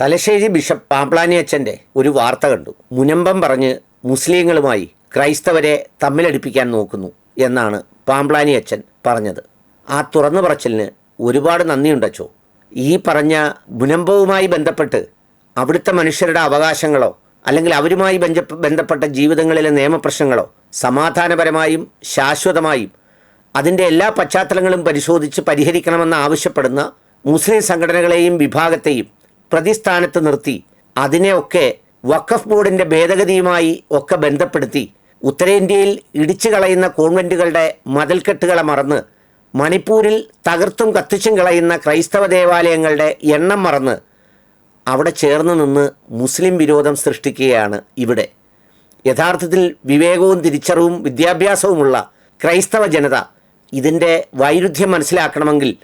Thalassery bishop Pamplany അച്ഛന്റെ ഒരു വാർത്ത കണ്ടു. മുനമ്പം പറഞ്ഞ് മുസ്ലിങ്ങളുമായി ക്രൈസ്തവരെ തമ്മിലടിപ്പിക്കാൻ നോക്കുന്നു എന്നാണ് പാമ്പ്ലാനി അച്ഛൻ പറഞ്ഞത്. ആ തുറന്നു പറച്ചിലിന് ഒരുപാട് നന്ദിയുണ്ടച്ചോ. ഈ പറഞ്ഞ മുനമ്പവുമായി ബന്ധപ്പെട്ട് അവിടുത്തെ മനുഷ്യരുടെ അവകാശങ്ങളോ അല്ലെങ്കിൽ അവരുമായി ബന്ധപ്പെ- ബന്ധപ്പെട്ട ജീവിതങ്ങളിലെ നിയമപ്രശ്നങ്ങളോ സമാധാനപരമായും ശാശ്വതമായും അതിന്റെ എല്ലാ പശ്ചാത്തലങ്ങളും പരിശോധിച്ച് പരിഹരിക്കണമെന്ന് ആവശ്യപ്പെടുന്ന മുസ്ലിം സംഘടനകളെയും വിഭാഗത്തെയും പ്രതിസ്ഥാനത്ത് നിർത്തി. അതിനെയൊക്കെ വഖഫ് ബോർഡിന്റെ ഭേദഗതിയുമായി ഒക്കെ ബന്ധപ്പെടുത്തി. ഉത്തരേന്ത്യയിൽ ഇടിച്ചു കളയുന്ന കോൺവെന്റുകളുടെ മതിൽക്കെട്ടുകളെ മറന്ന് മണിപ്പൂരിൽ തകർത്തും കത്തിച്ചും കളയുന്ന ക്രൈസ്തവ ദേവാലയങ്ങളുടെ എണ്ണം മറന്ന് അവിടെ ചേർന്ന് നിന്ന് മുസ്ലിം വിരോധം സൃഷ്ടിക്കുകയാണ് ഇവിടെ. യഥാർത്ഥത്തിൽ വിവേകവും തിരിച്ചറിവും വിദ്യാഭ്യാസവുമുള്ള ക്രൈസ്തവ ജനത ഇതിന്റെ വൈരുദ്ധ്യം മനസ്സിലാക്കണമെങ്കിൽ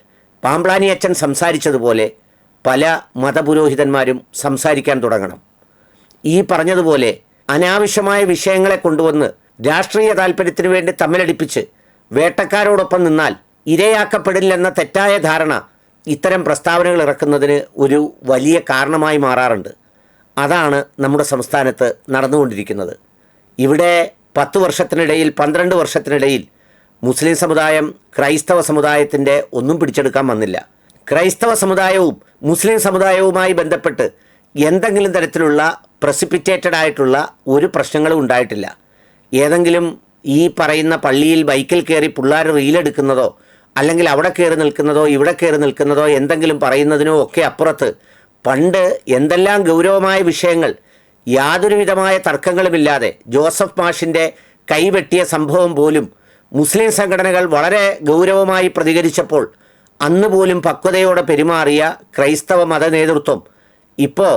പാമ്പ്ലാനി അച്ഛൻ സംസാരിച്ചതുപോലെ പല മതപുരോഹിതന്മാരും സംസാരിക്കാൻ തുടങ്ങണം. ഈ പറഞ്ഞതുപോലെ അനാവശ്യമായ വിഷയങ്ങളെ കൊണ്ടുവന്ന് രാഷ്ട്രീയ താല്പര്യത്തിന് വേണ്ടി തമ്മിലടിപ്പിച്ച് വേട്ടക്കാരോടൊപ്പം നിന്നാൽ ഇരയാക്കപ്പെടില്ലെന്ന തെറ്റായ ധാരണ ഇത്തരം പ്രസ്താവനകൾ ഇറക്കുന്നതിന് ഒരു വലിയ കാരണമായി മാറാറുണ്ട്. അതാണ് നമ്മുടെ സംസ്ഥാനത്ത് നടന്നുകൊണ്ടിരിക്കുന്നത്. ഇവിടെ പത്ത് വർഷത്തിനിടയിൽ പന്ത്രണ്ട് വർഷത്തിനിടയിൽ മുസ്ലിം സമുദായം ക്രൈസ്തവ സമുദായത്തിന്റെ ഒന്നും പിടിച്ചെടുക്കാൻ വന്നില്ല. ക്രൈസ്തവ സമുദായവും മുസ്ലിം സമുദായവുമായി ബന്ധപ്പെട്ട് എന്തെങ്കിലും തരത്തിലുള്ള പ്രസിപ്പിറ്റേറ്റഡ് ആയിട്ടുള്ള ഒരു പ്രശ്നങ്ങളും ഉണ്ടായിട്ടില്ല. ഏതെങ്കിലും ഈ പറയുന്ന പള്ളിയിൽ ബൈക്കിൽ കയറി പിള്ളേർ റീലെടുക്കുന്നതോ അല്ലെങ്കിൽ അവിടെ കയറി നിൽക്കുന്നതോ ഇവിടെ കയറി നിൽക്കുന്നതോ എന്തെങ്കിലും പറയുന്നതിനോ ഒക്കെ അപ്പുറത്ത് പണ്ട് എന്തെല്ലാം ഗൗരവമായ വിഷയങ്ങൾ യാതൊരുവിധമായ തർക്കങ്ങളുമില്ലാതെ ജോസഫ് മാഷിന്റെ കൈവെട്ടിയ സംഭവം പോലും മുസ്ലിം സംഘടനകൾ വളരെ ഗൗരവമായി പ്രതികരിച്ചപ്പോൾ അന്ന് പോലും പക്വതയോടെ പെരുമാറിയ ക്രൈസ്തവ മത നേതൃത്വം ഇപ്പോൾ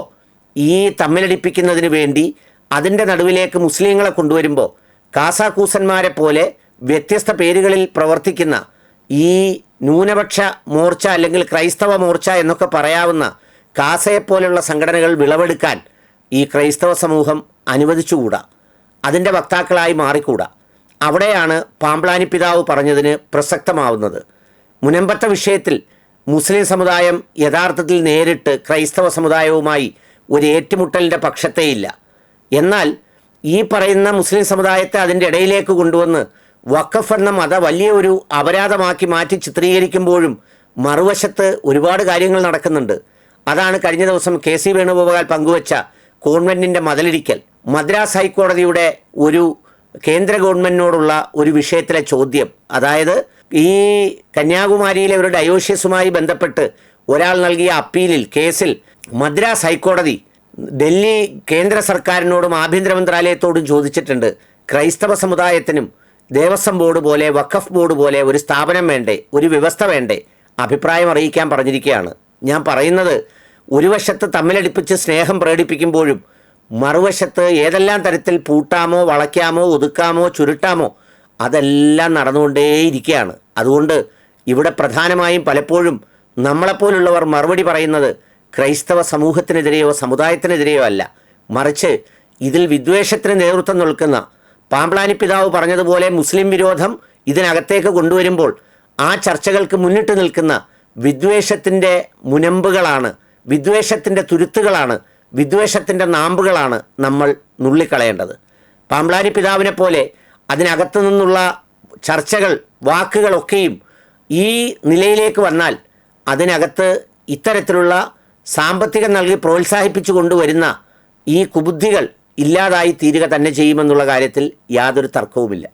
ഈ തമ്മിലടിപ്പിക്കുന്നതിന് വേണ്ടി അതിന്റെ നടുവിലേക്ക് മുസ്ലിങ്ങളെ കൊണ്ടുവരുമ്പോൾ കാസാക്കൂസന്മാരെ പോലെ വ്യത്യസ്ത പേരുകളിൽ പ്രവർത്തിക്കുന്ന ഈ ന്യൂനപക്ഷ മോർച്ച അല്ലെങ്കിൽ ക്രൈസ്തവ മോർച്ച എന്നൊക്കെ പറയാവുന്ന കാസയെപ്പോലുള്ള സംഘടനകൾ വിളവെടുക്കാൻ ഈ ക്രൈസ്തവ സമൂഹം അനുവദിച്ചുകൂടാ. അതിന്റെ വക്താക്കളായി മാറിക്കൂടാ. അവിടെയാണ് പാമ്പ്ലാനി പിതാവ് പറഞ്ഞതിന് പ്രസക്തമാവുന്നത്. മുനമ്പത്തെ വിഷയത്തിൽ മുസ്ലിം സമുദായം യഥാർത്ഥത്തിൽ നേരിട്ട് ക്രൈസ്തവ സമുദായവുമായി ഒരു ഏറ്റുമുട്ടലിന്റെ പക്ഷത്തേയില്ല. എന്നാൽ ഈ പറയുന്ന മുസ്ലിം സമുദായത്തെ അതിന്റെ ഇടയിലേക്ക് കൊണ്ടുവന്ന് വഖഫ് എന്ന മത വലിയ ഒരു അപരാധമാക്കി മാറ്റി ചിത്രീകരിക്കുമ്പോഴും മറുവശത്ത് ഒരുപാട് കാര്യങ്ങൾ നടക്കുന്നുണ്ട്. അതാണ് കഴിഞ്ഞ ദിവസം കെ സി വേണുഗോപാൽ പങ്കുവച്ച കോൺവെന്റിന്റെ മതിലിരിക്കൽ. മദ്രാസ് ഹൈക്കോടതിയുടെ ഒരു കേന്ദ്ര ഗവൺമെന്റിനോടുള്ള ഒരു വിഷയത്തിലെ ചോദ്യം. അതായത് ഈ കന്യാകുമാരിയിലെ ഒരു ഡയോഷ്യസുമായി ബന്ധപ്പെട്ട് ഒരാൾ നൽകിയ അപ്പീലിൽ കേസിൽ മദ്രാസ് ഹൈക്കോടതി ഡൽഹി കേന്ദ്ര സർക്കാരിനോടും ആഭ്യന്തര മന്ത്രാലയത്തോടും ചോദിച്ചിട്ടുണ്ട് ക്രൈസ്തവ സമുദായത്തിനും ദേവസ്വം ബോർഡ് പോലെ വഖഫ് ബോർഡ് പോലെ ഒരു സ്ഥാപനം വേണ്ടേ ഒരു വ്യവസ്ഥ വേണ്ടേ? അഭിപ്രായം അറിയിക്കാൻ പറഞ്ഞിരിക്കുകയാണ്. ഞാൻ പറയുന്നത് ഒരു വശത്ത് തമ്മിലടിപ്പിച്ച് സ്നേഹം പ്രകടിപ്പിക്കുമ്പോഴും മറുവശത്ത് ഏതെല്ലാം തരത്തിൽ പൂട്ടാമോ വളയ്ക്കാമോ ഒതുക്കാമോ ചുരുട്ടാമോ അതെല്ലാം നടന്നുകൊണ്ടേയിരിക്കുകയാണ്. അതുകൊണ്ട് ഇവിടെ പ്രധാനമായും പലപ്പോഴും നമ്മളെപ്പോലുള്ളവർ മറുപടി പറയുന്നത് ക്രൈസ്തവ സമൂഹത്തിനെതിരെയോ സമുദായത്തിനെതിരെയോ അല്ല. മറിച്ച് ഇതിൽ വിദ്വേഷത്തിന് നേതൃത്വം നിൽക്കുന്ന പാമ്പ്ലാനി പിതാവ് പറഞ്ഞതുപോലെ മുസ്ലിം വിരോധം ഇതിനകത്തേക്ക് കൊണ്ടുവരുമ്പോൾ ആ ചർച്ചകൾക്ക് മുന്നിട്ട് നിൽക്കുന്ന വിദ്വേഷത്തിന്റെ മുനമ്പുകളാണ് വിദ്വേഷത്തിന്റെ തുരുത്തുകളാണ് വിദ്വേഷത്തിന്റെ നാമ്പുകളാണ് നമ്മൾ നുള്ളിക്കളയേണ്ടത്. പാമ്പ്ലാനി പിതാവിനെ പോലെ അതിനകത്തു നിന്നുള്ള ചർച്ചകൾ വാക്കുകളൊക്കെയും ഈ നിലയിലേക്ക് വന്നാൽ അതിനകത്ത് ഇത്തരത്തിലുള്ള സാമ്പത്തികം നൽകി പ്രോത്സാഹിപ്പിച്ചു കൊണ്ടുവരുന്ന ഈ കുബുദ്ധികൾ ഇല്ലാതായി തീരുക തന്നെ ചെയ്യുമെന്നുള്ള കാര്യത്തിൽ യാതൊരു തർക്കവുമില്ല.